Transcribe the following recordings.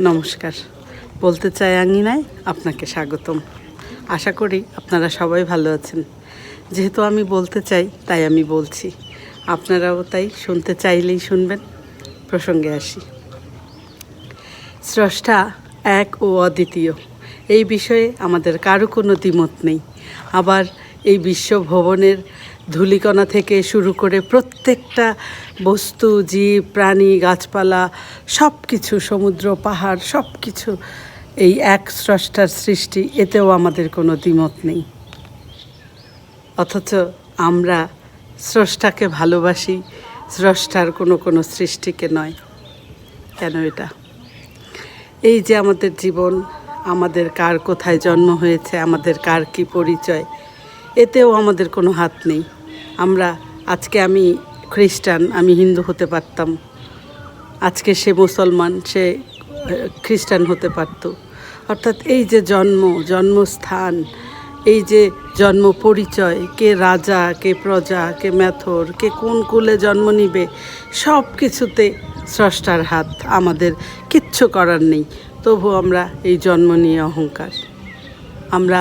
নমস্কার। বলতে চাই আঙিনায় আপনাকে স্বাগতম। আশা করি আপনারা সবাই ভালো আছেন। যেহেতু আমি বলতে চাই, তাই আমি বলছি। আপনারাও তাই শুনতে চাইলেই শুনবেন। প্রসঙ্গে আসি। স্রষ্টা এক ও অদ্বিতীয়। এই বিষয়ে আমাদের কারও কোনো দ্বিমত নেই। আবার এই বিশ্বভবনের ধূলিকণা থেকে শুরু করে প্রত্যেকটা বস্তু, জীব, প্রাণী, গাছপালা সব কিছু সমুদ্র, পাহাড় সব কিছু এই এক স্রষ্টার সৃষ্টি, এতেও আমাদের কোনো দ্বিমত নেই। অথচ আমরা স্রষ্টাকে ভালোবাসি, স্রষ্টার কোনো কোনো সৃষ্টিকে নয়। কেন এটা? এই যে আমাদের জীবন, আমাদের কার কোথায় জন্ম হয়েছে, আমাদের কার কি পরিচয়, এতেও আমাদের কোনো হাত নেই। আমরা আজকে আমি খ্রিস্টান, আমি হিন্দু হতে পারতাম। আজকে সে মুসলমান, সে খ্রিস্টান হতে পারত। অর্থাৎ এই যে জন্ম, জন্মস্থান, এই যে জন্ম পরিচয়, কে রাজা, কে প্রজা, কে মেথর, কে কোন কুলে জন্ম নিবে, সব কিছুতে স্রষ্টার হাত আমাদের কিচ্ছু করার নেই। তবু আমরা এই জন্ম নিয়ে অহংকার। আমরা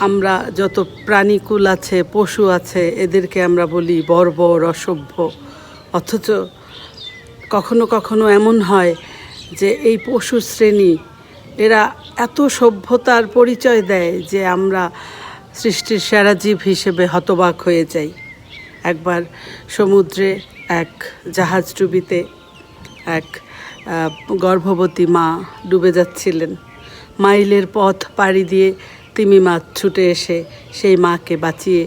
আমরা যত প্রাণীকুল আছে, পশু আছে, এদেরকে আমরা বলি বর্বর, অসভ্য। অথচ কখনো কখনো এমন হয় যে এই পশু শ্রেণি, এরা এত সভ্যতার পরিচয় দেয় যে আমরা সৃষ্টির সেরা জীব হিসেবে হতবাক হয়ে যাই। একবার সমুদ্রে এক জাহাজ ডুবিতে এক গর্ভবতী মা ডুবে যাচ্ছিলেন। মাইলের পথ পাড়ি দিয়ে তিমি মাছ ছুটে এসে সেই মাকে বাঁচিয়ে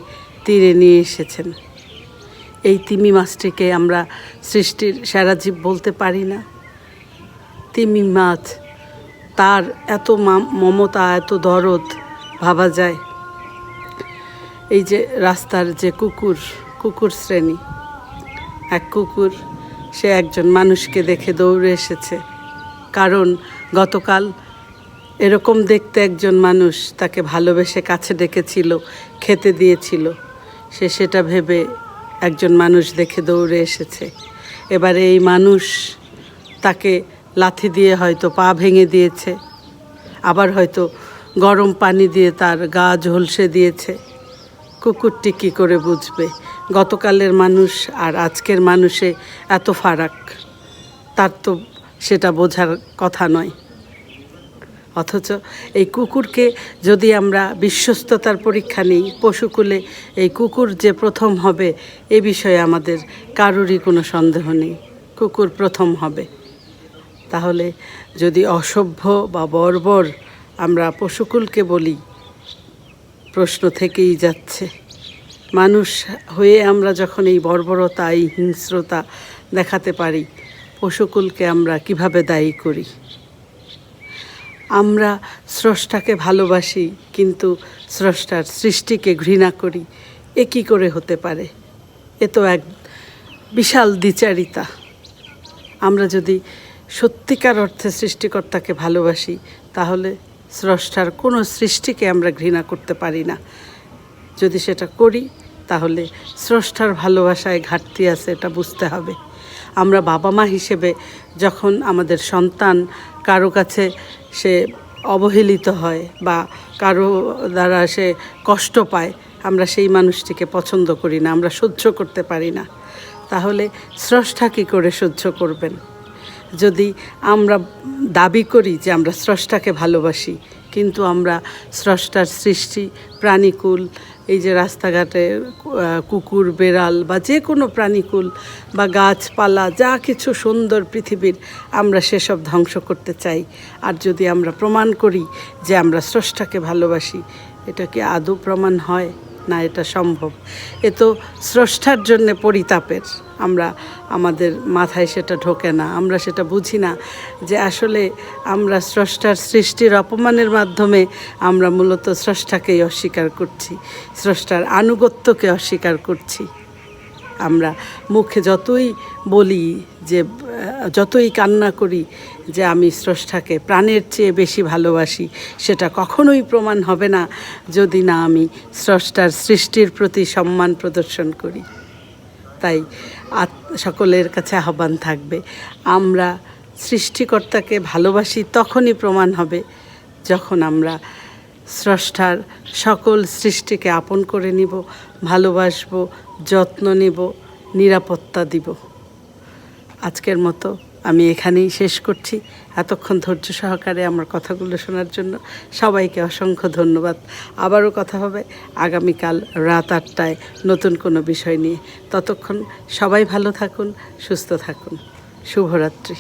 তীরে নিয়ে এসেছেন। এই তিমি মাছটিকে আমরা সৃষ্টির সেরা জীব বলতে পারি না। তিমি মাছ, তার এত মমতা, এত দরদ ভাবা যায়। এই যে রাস্তার যে কুকুর কুকুর শ্রেণি, এক কুকুর, সে একজন মানুষকে দেখে দৌড়ে এসেছে। কারণ গতকাল এরকম দেখতে একজন মানুষ তাকে ভালোবেসে কাছে ডেকেছিল, খেতে দিয়েছিল। সে সেটা ভেবে একজন মানুষ দেখে দৌড়ে এসেছে। এবারে এই মানুষ তাকে লাথি দিয়ে হয়তো পা ভেঙে দিয়েছে, আবার হয়তো গরম পানি দিয়ে তার গা ঝলসে দিয়েছে। কুকুরটি কী করে বুঝবে? গতকালের মানুষ আর আজকের মানুষে এত ফারাক, তার তো সেটা বোঝার কথা নয়। অথচ এই কুকুরকে যদি আমরা বিশ্বস্ততার পরীক্ষা নিই, পশুকুলে এই কুকুর যে প্রথম হবে, এ বিষয়ে আমাদের কারোরই কোনো সন্দেহ নেই। কুকুর প্রথম হবে। তাহলে যদি অসভ্য বা বর্বর আমরা পশুকুলকে বলি, প্রশ্ন থেকেই যাচ্ছে। মানুষ হয়ে আমরা যখন এই বর্বরতা, এই হিংস্রতা দেখাতে পারি, পশুকুলকে আমরা কীভাবে দায়ী করি? আমরা স্রষ্টাকে ভালোবাসি, কিন্তু স্রষ্টার সৃষ্টিকে ঘৃণা করি। এ কী করে হতে পারে? এ তো এক বিশাল দ্বিচারিতা। আমরা যদি সত্যিকার অর্থে সৃষ্টিকর্তাকে ভালোবাসি, তাহলে স্রষ্টার কোনো সৃষ্টিকে আমরা ঘৃণা করতে পারি না। যদি সেটা করি, তাহলে স্রষ্টার ভালোবাসায় ঘাটতি আছে, এটা বুঝতে হবে। আমরা বাবা মা হিসেবে যখন আমাদের সন্তান কারও কাছে সে অবহেলিত হয় বা কারও দ্বারা সে কষ্ট পায়, আমরা সেই মানুষটিকে পছন্দ করি না, আমরা সহ্য করতে পারি না। তাহলে স্রষ্টা কী করে সহ্য করবেন? যদি আমরা দাবি করি যে আমরা স্রষ্টাকে ভালোবাসি, কিন্তু আমরা স্রষ্টার সৃষ্টি, প্রাণীকুল এই যে রাস্তাঘাটে কুকুর, বেড়াল বা যে কোনো প্রাণীকুল বা গাছপালা, যা কিছু সুন্দর পৃথিবীর, আমরা সেসব ধ্বংস করতে চাই। আর যদি আমরা প্রমাণ করি যে আমরা স্রষ্টাকে ভালোবাসি, এটা কি আদৌ প্রমাণ হয়? না এটা সম্ভব। এ তো স্রষ্টার জন্যে পরিতাপের। আমরা আমাদের মাথায় সেটা ঢোকে না। আমরা সেটা বুঝি না যে আসলে আমরা স্রষ্টার সৃষ্টির অপমানের মাধ্যমে আমরা মূলত স্রষ্টাকেই অস্বীকার করছি। স্রষ্টার আনুগত্যকে অস্বীকার করছি। আমরা মুখে যতই বলি যে যতই কান্না করি যে আমি স্রষ্টাকে প্রাণের চেয়ে বেশি ভালোবাসি, সেটা কখনোই প্রমাণ হবে না যদি না আমি স্রষ্টার সৃষ্টির প্রতি সম্মান প্রদর্শন করি। তাই সকলের কাছে আহ্বান থাকবে, আমরা সৃষ্টিকর্তাকে ভালোবাসি তখনই প্রমাণ হবে যখন আমরা স্রষ্টার সকল সৃষ্টিকে আপন করে নিব, ভালোবাসবো, যত্ন নিব, নিরাপত্তা দিব। আজকের মতো আমি এখানেই শেষ করছি। এতক্ষণ ধৈর্য সহকারে আমার কথাগুলো শোনার জন্য সবাইকে অসংখ্য ধন্যবাদ। আবারও কথা হবে আগামীকাল রাত আটটায় নতুন কোনো বিষয় নিয়ে। ততক্ষণ সবাই ভালো থাকুন, সুস্থ থাকুন। শুভরাত্রি।